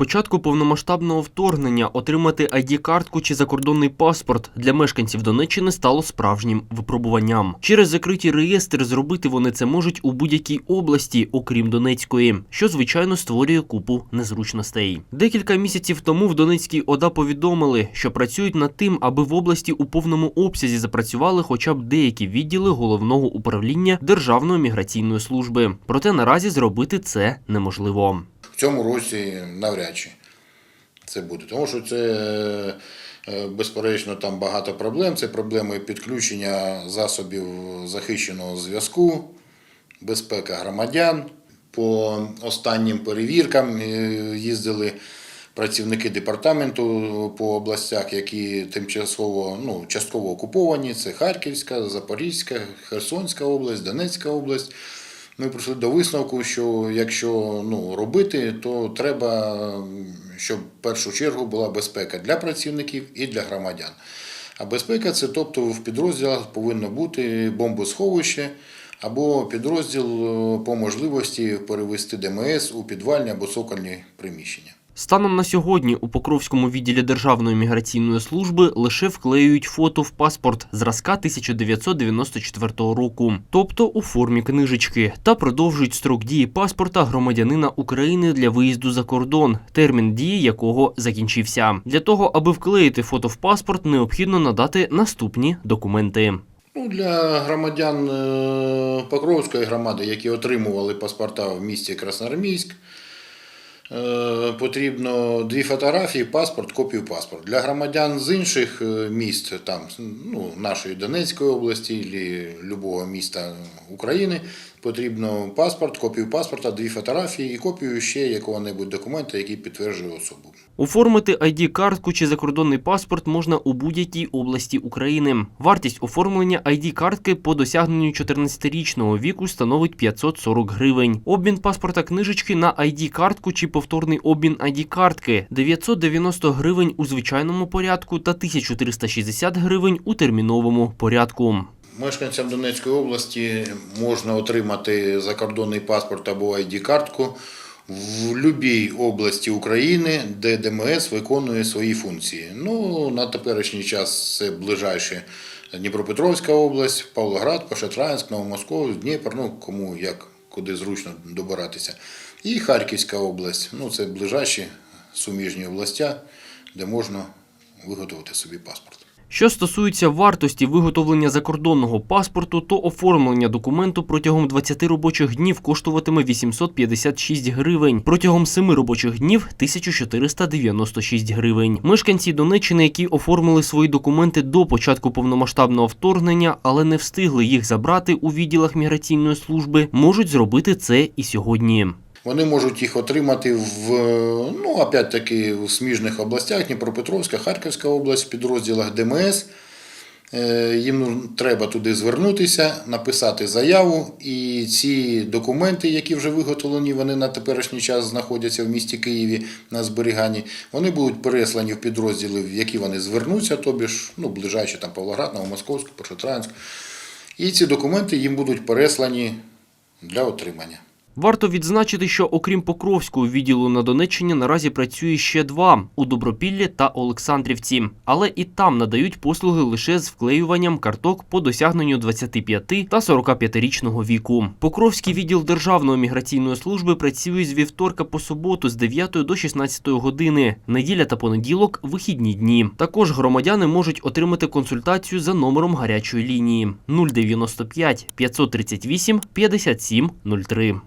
початку повномасштабного вторгнення отримати ID-картку чи закордонний паспорт для мешканців Донеччини стало справжнім випробуванням. Через закриті реєстри зробити вони це можуть у будь-якій області, окрім Донецької, що звичайно створює купу незручностей. Декілька місяців тому в Донецькій ОДА повідомили, що працюють над тим, аби в області у повному обсязі запрацювали хоча б деякі відділи головного управління Державної міграційної служби. Проте наразі зробити це неможливо. В цьому році навряд чи це буде. Тому що це, е, безперечно, там багато проблем. Це проблеми підключення засобів захищеного зв'язку, безпека громадян. По останнім перевіркам е, їздили працівники департаменту по областях, які тимчасово ну, частково окуповані. Це Харківська, Запорізька, Херсонська область, Донецька область. Ми прийшли до висновку, що якщо ну, робити, то треба, щоб в першу чергу була безпека для працівників і для громадян. А безпека це тобто в підрозділах повинно бути бомбосховище або підрозділ е, по можливості перевести ДМС у підвальні або сокольні приміщення. Станом на сьогодні у Покровському відділі Державної міграційної служби лише вклеюють фото в паспорт зразка 1994 року, тобто у формі книжечки, та продовжують строк дії паспорта громадянина України для виїзду за кордон, термін дії якого закінчився. Для того, аби вклеїти фото в паспорт, необхідно надати наступні документи. Ну, для громадян е, Покровської громади, які отримували паспорта в місті Красноармійськ, потрібно дві фотографії, паспорт, копію паспорту. Для громадян з інших е, міст, там, ну, нашої Донецької області або любого міста України, потрібно паспорт, копію паспорта, дві фотографії і копію ще якого-небудь документа, який підтверджує особу. Оформити ID-картку чи закордонний паспорт можна у будь-якій області України. Вартість оформлення ID-картки по досягненню 14-річного віку становить 540 гривень. Обмін паспорта книжечки на ID-картку чи повторний обмін ID-картки – 990 гривень у звичайному порядку та 1360 гривень у терміновому порядку. Мешканцям Донецької області можна отримати закордонний паспорт або ID-картку в будь-якій області України, де ДМС виконує свої функції. Ну, на теперішній час це ближайше Дніпропетровська область, Павлоград, Пошетраїнськ, Новомосковськ, Дніпро, ну кому як куди зручно добиратися. І Харківська область. Ну, це ближайші суміжні областя, де можна виготовити собі паспорт. Що стосується вартості виготовлення закордонного паспорту, то оформлення документу протягом 20 робочих днів коштуватиме 856 гривень, протягом 7 робочих днів 1496 гривень. Мешканці Донеччини, які оформили свої документи до початку повномасштабного вторгнення, але не встигли їх забрати у відділах міграційної служби, можуть зробити це і сьогодні. Вони можуть їх отримати в ну опять-таки в сміжних областях Дніпропетровська, Харківська область, в підрозділах ДМС. Е, Їм ну, треба туди звернутися, написати заяву, і ці документи, які вже виготовлені, вони на теперішній час знаходяться в місті Києві на зберіганні. Вони будуть переслані в підрозділи, в які вони звернуться, тобі ж ну, ближайші там Павлоград, Новомосковськ, Пошетранськ. І ці документи їм будуть переслані для отримання. Варто відзначити, що окрім Покровського відділу на Донеччині наразі працює ще два у Добропіллі та Олександрівці, але і там надають послуги лише з вклеюванням карток по досягненню 25 та 45-річного віку. Покровський відділ Державної міграційної служби працює з вівторка по суботу з 9 до 16 години, неділя та понеділок вихідні дні. Також громадяни можуть отримати консультацію за номером гарячої лінії 095 538 57 03.